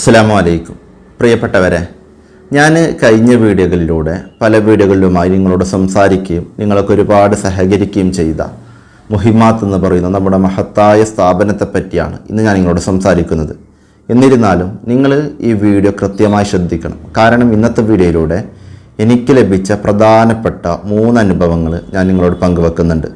അസ്സാം വലൈക്കും പ്രിയപ്പെട്ടവരെ ഞാൻ കഴിഞ്ഞ വീഡിയോകളിലൂടെ പല വീഡിയോകളിലുമായി നിങ്ങളോട് സംസാരിക്കുകയും നിങ്ങളൊക്കെ ഒരുപാട് സഹകരിക്കുകയും ചെയ്ത മുഹിമാത്ത് എന്ന് പറയുന്ന നമ്മുടെ മഹത്തായ സ്ഥാപനത്തെ പറ്റിയാണ് ഇന്ന് ഞാൻ നിങ്ങളോട് സംസാരിക്കുന്നത്. എന്നിരുന്നാലും നിങ്ങൾ ഈ വീഡിയോ കൃത്യമായി ശ്രദ്ധിക്കണം. കാരണം ഇന്നത്തെ വീഡിയോയിലൂടെ എനിക്ക് ലഭിച്ച പ്രധാനപ്പെട്ട മൂന്ന് അനുഭവങ്ങൾ ഞാൻ നിങ്ങളോട് പങ്കുവെക്കുന്നുണ്ട്.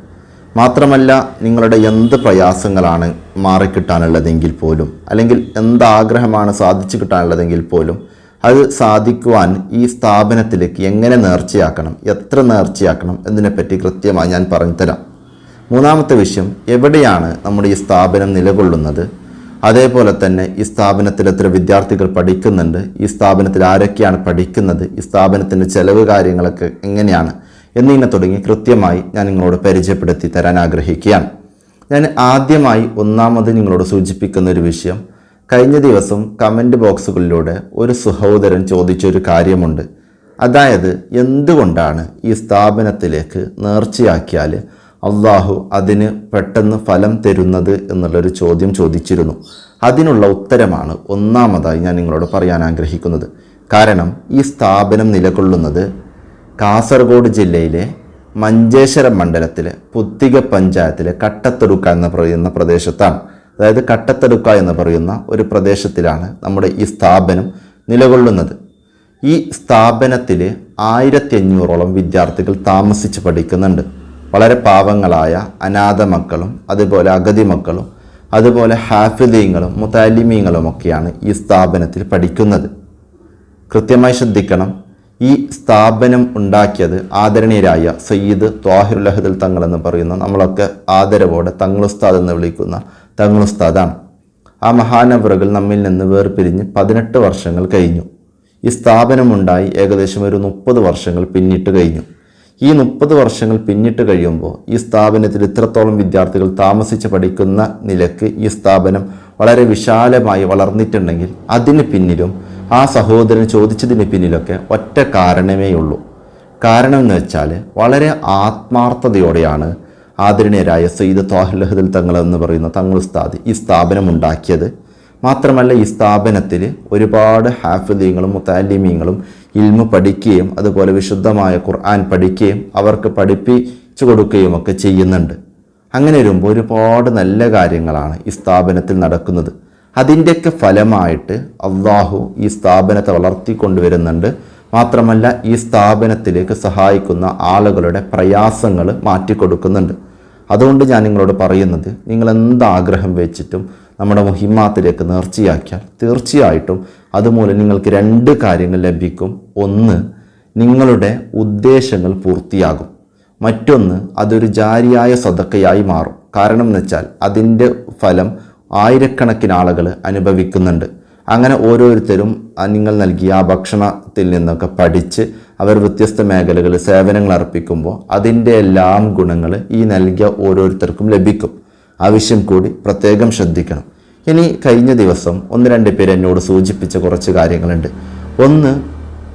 മാത്രമല്ല നിങ്ങളുടെ എന്ത് പ്രയാസങ്ങളാണ് മാറിക്കിട്ടാനുള്ളതെങ്കിൽ പോലും അല്ലെങ്കിൽ എന്ത് ആഗ്രഹമാണ് സാധിച്ചു കിട്ടാനുള്ളതെങ്കിൽ പോലും അത് സാധിക്കുവാൻ ഈ സ്ഥാപനത്തിലേക്ക് എങ്ങനെ നേർച്ചയാക്കണം എത്ര നേർച്ചയാക്കണം എന്നതിനെപ്പറ്റി കൃത്യമായി ഞാൻ പറഞ്ഞു തരാം മൂന്നാമത്തെ വിഷയം എവിടെയാണ് നമ്മുടെ ഈ സ്ഥാപനം നിലകൊള്ളുന്നത്? അതേപോലെ തന്നെ ഈ സ്ഥാപനത്തിൽ എത്ര വിദ്യാർത്ഥികൾ പഠിക്കുന്നുണ്ട്? ഈ സ്ഥാപനത്തിൽ ആരൊക്കെയാണ് പഠിക്കുന്നത്? ഈ സ്ഥാപനത്തിന്റെ ചെലവ് കാര്യങ്ങളൊക്കെ എങ്ങനെയാണ്? എന്നിങ്ങനെ തുടങ്ങി കൃത്യമായി ഞാൻ നിങ്ങളോട് പരിചയപ്പെടുത്തി തരാൻ ആഗ്രഹിക്കുകയാണ്. ഞാൻ ആദ്യമായി ഒന്നാമത് നിങ്ങളോട് സൂചിപ്പിക്കുന്ന ഒരു വിഷയം കഴിഞ്ഞ ദിവസം കമന്റ് ബോക്സുകളിലൂടെ ഒരു സഹോദരൻ ചോദിച്ചൊരു കാര്യമുണ്ട്. അതായത് എന്തുകൊണ്ടാണ് ഈ സ്ഥാപനത്തിലേക്ക് നേർച്ചയാക്കിയാൽ അള്ളാഹു അതിന് പെട്ടെന്ന് ഫലം തരുന്നത് എന്നുള്ളൊരു ചോദ്യം ചോദിച്ചിരുന്നു. അതിനുള്ള ഉത്തരമാണ് ഒന്നാമതായി ഞാൻ നിങ്ങളോട് പറയാൻ ആഗ്രഹിക്കുന്നത്. കാരണം ഈ സ്ഥാപനം നിലകൊള്ളുന്നത് കാസർഗോഡ് ജില്ലയിലെ മഞ്ചേശ്വരം മണ്ഡലത്തിലെ പുത്തിക പഞ്ചായത്തിലെ കട്ടത്തൊടുക്ക എന്ന് പറയുന്ന പ്രദേശത്താണ്. അതായത് കട്ടത്തൊടുക്ക എന്ന് പറയുന്ന ഒരു പ്രദേശത്തിലാണ് നമ്മുടെ ഈ സ്ഥാപനം നിലകൊള്ളുന്നത്. ഈ സ്ഥാപനത്തിൽ ആയിരത്തി അഞ്ഞൂറോളം വിദ്യാർത്ഥികൾ താമസിച്ച് പഠിക്കുന്നുണ്ട്. വളരെ പാവങ്ങളായ അനാഥ മക്കളും അതുപോലെ അഗതി മക്കളും അതുപോലെ ഹാഫിദീങ്ങളും മുത്താലിമീങ്ങളും ഒക്കെയാണ് ഈ സ്ഥാപനത്തിൽ പഠിക്കുന്നത്. കൃത്യമായി ശ്രദ്ധിക്കണം ഈ സ്ഥാപനം ഉണ്ടാക്കിയത് ആദരണീയരായ സയ്യിദ് ത്വാഹിറുൽ അഹദൽ തങ്ങൾ എന്ന് പറയുന്ന നമ്മളൊക്കെ ആദരവോടെ തങ്ങളുസ്താദ് എന്ന് വിളിക്കുന്ന തങ്ങളുസ്താദാണ്. ആ മഹാനവറുകൾ നമ്മിൽ നിന്ന് വേർപിരിഞ്ഞ് പതിനെട്ട് വർഷങ്ങൾ കഴിഞ്ഞു. ഈ സ്ഥാപനമുണ്ടായി ഏകദേശം ഒരു മുപ്പത് വർഷങ്ങൾ പിന്നിട്ട് കഴിഞ്ഞു. ഈ മുപ്പത് വർഷങ്ങൾ പിന്നിട്ട് കഴിയുമ്പോൾ ഈ സ്ഥാപനത്തിൽ ഇത്രത്തോളം വിദ്യാർത്ഥികൾ താമസിച്ച് പഠിക്കുന്ന നിലയ്ക്ക് ഈ സ്ഥാപനം വളരെ വിശാലമായി വളർന്നിട്ടുണ്ടെങ്കിൽ അതിന് പിന്നിലും ആ സഹോദരൻ ചോദിച്ചതിന് പിന്നിലൊക്കെ ഒറ്റ കാരണമേ ഉള്ളൂ. കാരണം എന്ന് വെച്ചാൽ വളരെ ആത്മാർത്ഥതയോടെയാണ് ആദരണീയരായ സയ്യിദ് ത്വാഹുലഹദൽ തങ്ങൾ എന്ന് പറയുന്ന തങ്ങൾ ഉസ്താദ് ഈ സ്ഥാപനം ഉണ്ടാക്കിയത്. മാത്രമല്ല ഈ സ്ഥാപനത്തിൽ ഒരുപാട് ഹാഫിദീങ്ങളും മുത്താലിമീങ്ങളും ഇൽമ പഠിക്കുകയും അതുപോലെ വിശുദ്ധമായ ഖുർആൻ പഠിക്കുകയും അവർക്ക് പഠിപ്പിച്ചു കൊടുക്കുകയും ഒക്കെ ചെയ്യുന്നുണ്ട്. അങ്ങനെ വരുമ്പോൾ ഒരുപാട് നല്ല കാര്യങ്ങളാണ് ഈ സ്ഥാപനത്തിൽ നടക്കുന്നത്. അതിന്റെയൊക്കെ ഫലമായിട്ട് അള്ളാഹു ഈ സ്ഥാപനത്തെ വളർത്തിക്കൊണ്ടുവരുന്നുണ്ട്. മാത്രമല്ല ഈ സ്ഥാപനത്തിലേക്ക് സഹായിക്കുന്ന ആളുകളുടെ പ്രയാസങ്ങൾ മാറ്റിക്കൊടുക്കുന്നുണ്ട്. അതുകൊണ്ട് ഞാൻ നിങ്ങളോട് പറയുന്നത് നിങ്ങൾ എന്താഗ്രഹം വെച്ചിട്ടും നമ്മുടെ മുഹിമാത്തിലേക്ക് നേർച്ചയാക്കിയാൽ തീർച്ചയായിട്ടും അതുമൂലം നിങ്ങൾക്ക് രണ്ട് കാര്യങ്ങൾ ലഭിക്കും. ഒന്ന് നിങ്ങളുടെ ഉദ്ദേശങ്ങൾ പൂർത്തിയാകും. മറ്റൊന്ന് അതൊരു ജാരിയായ സതക്കയായി മാറും. കാരണം എന്ന് വെച്ചാൽ അതിന്റെ ഫലം ആയിരക്കണക്കിന് ആളുകൾ അനുഭവിക്കുന്നുണ്ട്. അങ്ങനെ ഓരോരുത്തരും നിങ്ങൾ നൽകിയ ആ ഭക്ഷണത്തിൽ നിന്നൊക്കെ പഠിച്ച് അവർ വ്യത്യസ്ത മേഖലകളിൽ സേവനങ്ങൾ അർപ്പിക്കുമ്പോൾ അതിന്റെ എല്ലാം ഗുണങ്ങൾ ഈ നൽകിയ ഓരോരുത്തർക്കും ലഭിക്കും. ആവശ്യം കൂടി പ്രത്യേകം ശ്രദ്ധിക്കണം. ഇനി കഴിഞ്ഞ ദിവസം ഒന്ന് രണ്ട് പേര് എന്നോട് സൂചിപ്പിച്ച കുറച്ച് കാര്യങ്ങളുണ്ട്. ഒന്ന്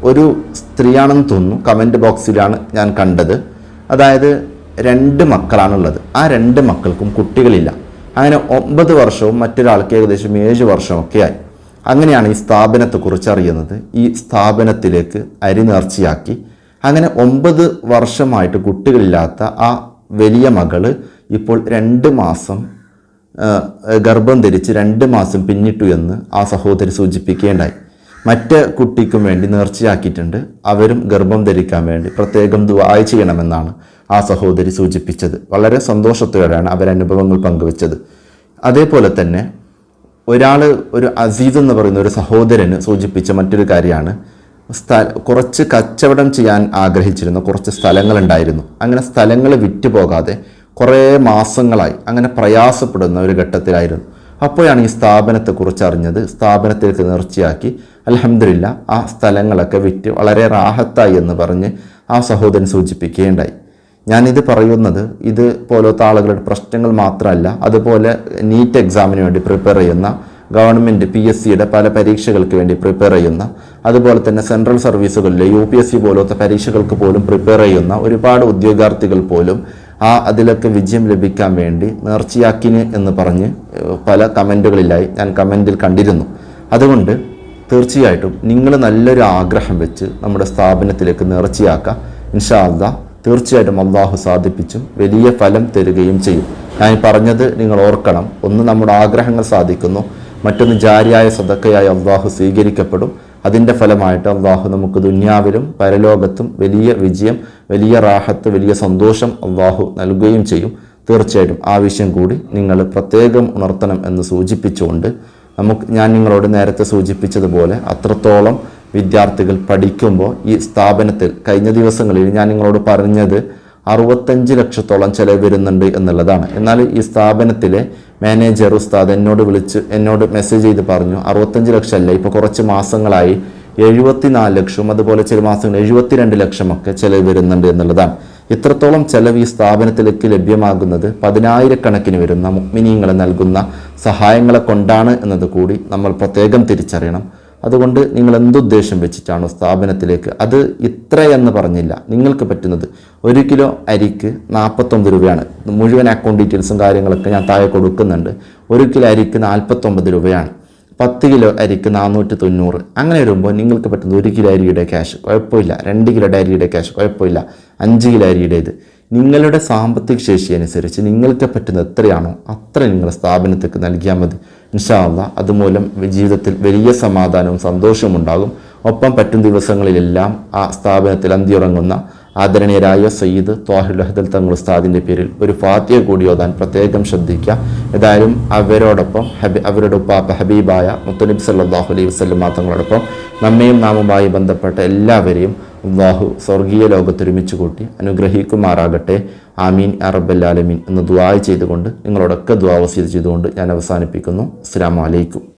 ഒരു സ്ത്രീയാണെന്ന് തോന്നുന്നു കമന്റ് ബോക്സിലാണ് ഞാൻ കണ്ടത്. അതായത് രണ്ട് മക്കളാണുള്ളത്. ആ രണ്ട് മക്കൾക്കും കുട്ടികളില്ല. അങ്ങനെ ഒമ്പത് വർഷവും മറ്റൊരാൾക്ക് ഏകദേശം ഏഴ് വർഷമൊക്കെ ആയി. അങ്ങനെയാണ് ഈ സ്ഥാപനത്തെക്കുറിച്ച് അറിയുന്നത്. ഈ സ്ഥാപനത്തിലേക്ക് അരി നേർച്ചയാക്കി. അങ്ങനെ ഒമ്പത് വർഷമായിട്ട് കുട്ടികളില്ലാത്ത ആ വലിയ മകൾ ഇപ്പോൾ രണ്ട് മാസം ഗർഭം ധരിച്ച് രണ്ട് മാസം പിന്നിട്ടു എന്ന് ആ സഹോദരി സൂചിപ്പിക്കേണ്ടായി മറ്റ് കുട്ടിക്കും വേണ്ടി നേർച്ചയാക്കിയിട്ടുണ്ട്. അവരും ഗർഭം ധരിക്കാൻ വേണ്ടി പ്രത്യേകം ദുബായ് ചെയ്യണമെന്നാണ് ആ സഹോദരി സൂചിപ്പിച്ചത്. വളരെ സന്തോഷത്തോടെയാണ് അവർ അനുഭവങ്ങൾ പങ്കുവച്ചത്. അതേപോലെ തന്നെ ഒരാൾ ഒരു അസീസ് എന്ന് പറയുന്ന ഒരു സഹോദരന് സൂചിപ്പിച്ച മറ്റൊരു കാര്യമാണ്. സ്ഥ കുറച്ച് കച്ചവടം ചെയ്യാൻ ആഗ്രഹിച്ചിരുന്ന. കുറച്ച് സ്ഥലങ്ങളുണ്ടായിരുന്നു. അങ്ങനെ സ്ഥലങ്ങൾ വിറ്റുപോകാതെ കുറേ മാസങ്ങളായി അങ്ങനെ പ്രയാസപ്പെടുന്ന ഒരു ഘട്ടത്തിലായിരുന്നു. അപ്പോഴാണ് ഈ സ്ഥാപനത്തെക്കുറിച്ച് അറിഞ്ഞത്. സ്ഥാപനത്തിലേക്ക് നേർച്ചയാക്കി അലഹമില്ല ആ സ്ഥലങ്ങളൊക്കെ വിറ്റ് വളരെ റാഹത്തായി എന്ന് പറഞ്ഞ് ആ സഹോദരൻ സൂചിപ്പിക്കുകയുണ്ടായി. ഞാനിത് പറയുന്നത് ഇത് പോലത്തെ ആളുകളുടെ പ്രശ്നങ്ങൾ മാത്രമല്ല അതുപോലെ നീറ്റ് എക്സാമിന് വേണ്ടി പ്രിപ്പയർ ചെയ്യുന്ന ഗവൺമെന്റ് പി എസ് സിയുടെ പല പരീക്ഷകൾക്ക് വേണ്ടി പ്രിപ്പയർ ചെയ്യുന്ന അതുപോലെ തന്നെ സെൻട്രൽ സർവീസുകളിലെ യു പി എസ് സി പോലത്തെ പരീക്ഷകൾക്ക് പോലും പ്രിപ്പയർ ചെയ്യുന്ന ഒരുപാട് ഉദ്യോഗാർത്ഥികൾ പോലും ആ അതിലൊക്കെ വിജയം ലഭിക്കാൻ വേണ്ടി നേർച്ചയാക്കിന് എന്ന് പറഞ്ഞ് പല കമന്റുകളിലായി ഞാൻ കമന്റിൽ കണ്ടിരുന്നു. അതുകൊണ്ട് തീർച്ചയായിട്ടും നിങ്ങൾ നല്ലൊരു ആഗ്രഹം വെച്ച് നമ്മുടെ സ്ഥാപനത്തിലേക്ക് നേർച്ചയാക്കുക. ഇൻഷാ അള്ളാ തീർച്ചയായിട്ടും അള്ളാഹു സാധിപ്പിച്ചും വലിയ ഫലം തരുകയും ചെയ്യും. ഞാൻ പറഞ്ഞത് നിങ്ങൾ ഓർക്കണം. ഒന്ന് നമ്മുടെ ആഗ്രഹങ്ങൾ സാധിക്കുന്നു. മറ്റൊന്ന് ജാരിയായ സദക്കയായി അള്ളാഹു സ്വീകരിക്കപ്പെടും. അതിന്റെ ഫലമായിട്ട് അള്ളാഹു നമുക്ക് ദുന്യാവിലും പരലോകത്തും വലിയ വിജയം വലിയ റാഹത്ത് വലിയ സന്തോഷം അള്ളാഹു നൽകുകയും ചെയ്യും. തീർച്ചയായിട്ടും ആ വിഷയം കൂടി നിങ്ങൾ പ്രത്യേകം ഉണർത്തണം എന്ന് സൂചിപ്പിച്ചുകൊണ്ട് നമുക്ക് ഞാൻ നിങ്ങളോട് നേരത്തെ സൂചിപ്പിച്ചതുപോലെ അത്രത്തോളം വിദ്യാർത്ഥികൾ പഠിക്കുമ്പോൾ ഈ സ്ഥാപനത്തിൽ കഴിഞ്ഞ ദിവസങ്ങളിൽ ഞാൻ നിങ്ങളോട് പറഞ്ഞത് അറുപത്തഞ്ച് ലക്ഷത്തോളം ചെലവ് വരുന്നുണ്ട് എന്നുള്ളതാണ്. എന്നാൽ ഈ സ്ഥാപനത്തിലെ മാനേജർ ഉസ്താദ് എന്നോട് വിളിച്ച് എന്നോട് മെസ്സേജ് ചെയ്ത് പറഞ്ഞു അറുപത്തഞ്ച് ലക്ഷമല്ല ഇപ്പോൾ കുറച്ച് മാസങ്ങളായി എഴുപത്തിനാല് ലക്ഷം അതുപോലെ ചില മാസങ്ങൾ എഴുപത്തിരണ്ട് ലക്ഷമൊക്കെ ചെലവ് വരുന്നുണ്ട് എന്നുള്ളതാണ്. ഇത്രത്തോളം ചെലവ് ഈ സ്ഥാപനത്തിലേക്ക് ലഭ്യമാകുന്നത് പതിനായിരക്കണക്കിന് വരുന്ന മുക്മിനീങ്ങളെ നൽകുന്ന സഹായങ്ങളെ കൊണ്ടാണ് എന്നത് കൂടി നമ്മൾ പ്രത്യേകം തിരിച്ചറിയണം. അതുകൊണ്ട് നിങ്ങൾ എന്തുദ്ദേശം വെച്ചിട്ടാണോ സ്ഥാപനത്തിലേക്ക്? അത് ഇത്രയെന്ന് പറഞ്ഞില്ല. നിങ്ങൾക്ക് പറ്റുന്നത് ഒരു കിലോ അരിക്ക് നാൽപ്പത്തൊമ്പത് രൂപയാണ്. മുഴുവൻ അക്കൗണ്ട് ഡീറ്റെയിൽസും കാര്യങ്ങളൊക്കെ ഞാൻ താഴെ കൊടുക്കുന്നുണ്ട്. ഒരു കിലോ അരിക്ക് നാൽപ്പത്തൊമ്പത് രൂപയാണ്. പത്ത് കിലോ അരിക്ക് നാനൂറ്റി തൊണ്ണൂറ് അങ്ങനെ വരുമ്പോൾ നിങ്ങൾക്ക് പറ്റുന്നത് ഒരു കിലോ അരിയുടെ ക്യാഷ് കുഴപ്പമില്ല. രണ്ട് കിലോ അരിയുടെ ക്യാഷ് കുഴപ്പമില്ല. അഞ്ച് കിലോ അരിയുടേത്. നിങ്ങളുടെ സാമ്പത്തിക ശേഷി അനുസരിച്ച് നിങ്ങൾക്ക് പറ്റുന്ന എത്രയാണോ അത്ര നിങ്ങൾ സ്ഥാപനത്തേക്ക് നൽകിയാൽ മതി. ഇൻഷാല്ല അതുമൂലം ജീവിതത്തിൽ വലിയ സമാധാനവും സന്തോഷവും ഉണ്ടാകും. ഒപ്പം പറ്റും ദിവസങ്ങളിലെല്ലാം ആ സ്ഥാപനത്തിൽ അന്തിയുറങ്ങുന്ന ആദരണീയരായ സയ്യിദ് ത്വാഹിൽ അഹദൽ തങ്ങൾ ഉസ്താദിന്റെ പേരിൽ ഒരു ഫാത്തിയ കൂടി ഓതാൻ പ്രത്യേകം ശ്രദ്ധിക്കുക. ഏതായാലും അവരോടൊപ്പം ഹബി അവരുടെ ഉപ്പാപ്പ ഹബീബായ മുത്തനബി സല്ലാഹു അലൈഹി വസ്ലം തങ്ങളോടൊപ്പം നമ്മയും നാമുമായി ബന്ധപ്പെട്ട എല്ലാവരെയും അള്ളാഹു സ്വർഗീയ ലോകത്ത് ഒരുമിച്ച് കൂട്ടി അനുഗ്രഹിക്കുമാറാകട്ടെ. ആമീൻ. അറബല്ലാലമീൻ എന്ന് ദ്വാ ചെയ്തുകൊണ്ട് നിങ്ങളോടൊക്കെ ദ്വാവസീത് ചെയ്തുകൊണ്ട് ഞാൻ അവസാനിപ്പിക്കുന്നു. അസ്സാം വലൈക്കും